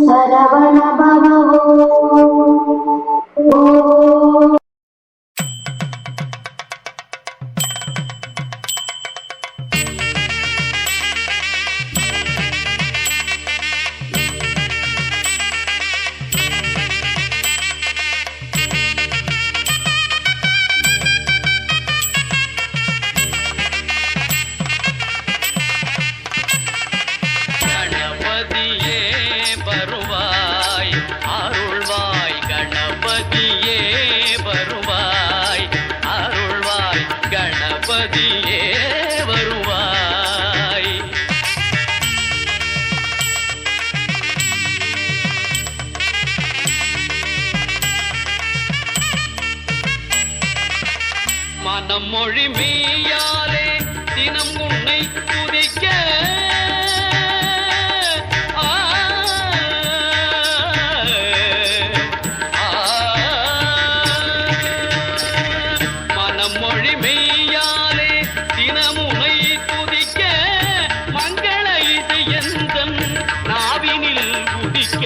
சரவண வருவாய். அருள்வாய் கணபதியே வருவாய். அருள்வாய் கணபதியே வருவாய். மனம் மொழி மீயாலே தினம் உன்னை துதிக்க. மனம் மொழி துதிக்க மங்கள இது எந்தம் நாவினில் குதிக்க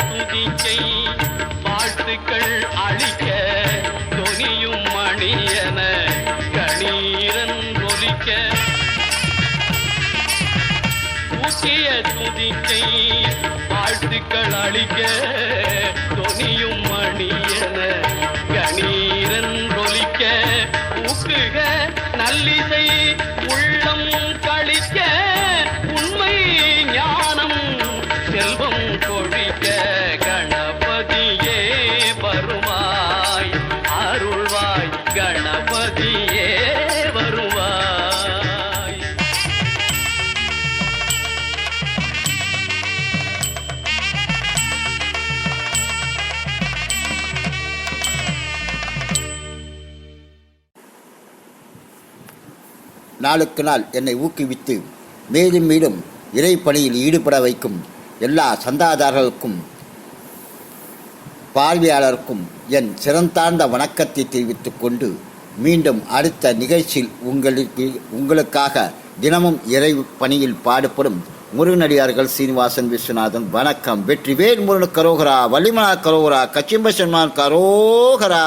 துதிக்கை வாழ்த்துக்கள் அழிக்க தொனியும் மணியன கணீரன் ஒலிக்க தூக்கிய துதிக்கை வாழ்த்துக்கள் அழிக்க தொனியும் மணியன நாளுக்கு நாள் என்னை ஊக்குவித்து மேலும் மேலும் இறைப்பணியில் ஈடுபட வைக்கும் எல்லா சந்தாதாரர்களுக்கும் பார்வையாளருக்கும் என் சிறந்தார்ந்த வணக்கத்தை தெரிவித்துக் கொண்டு மீண்டும் அடுத்த நிகழ்ச்சியில் உங்களுக்கு உங்களுக்காக தினமும் இறை பணியில் பாடுபடும் முருகனடியார்கள் சீனிவாசன் விஸ்வநாதன். வணக்கம். வெற்றிவேல் முருகன் கரோகரா வள்ளிமலா கரோகரா கச்சிம்பசன்மான் கரோகரா.